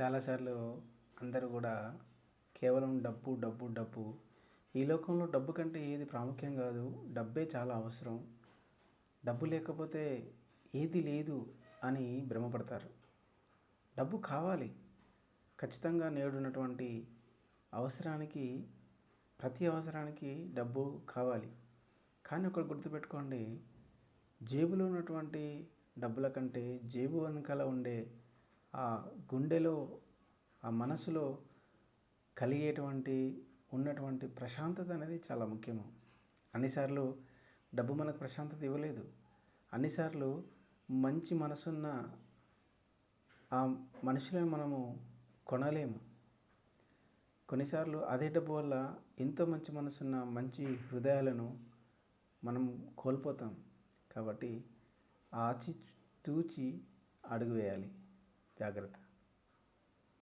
చాలాసార్లు అందరూ కూడా కేవలం డబ్బు డబ్బు డబ్బు. ఈ లోకంలో డబ్బు కంటే ఏది ప్రాముఖ్యం కాదు. డబ్బే చాలా అవసరం. డబ్బు లేకపోతే ఏది లేదు అని భ్రమపడతారు. డబ్బు కావాలి. ఖచ్చితంగా నేడున్నటువంటి అవసరానికి ప్రతి అవసరానికి డబ్బు కావాలి. కానీ ఒకటి గుర్తుపెట్టుకోండి. జేబులో ఉన్నటువంటి డబ్బుల కంటే జేబు వెనకాల ఉండే ఆ గుండెలో ఆ మనసులో కలిగేటువంటి ఉన్నటువంటి ప్రశాంతత అనేది చాలా ముఖ్యము. అన్నిసార్లు డబ్బు మనకు ప్రశాంతత ఇవ్వలేదు. అన్నిసార్లు మంచి మనసున్న ఆ మనుషులను మనము కొనలేము. కొన్నిసార్లు అదే డబ్బు వల్ల ఎంతో మంచి మనసున్న మంచి హృదయాలను మనం కోల్పోతాం. కాబట్టి ఆచి తూచి అడుగు వేయాలి. जागृत।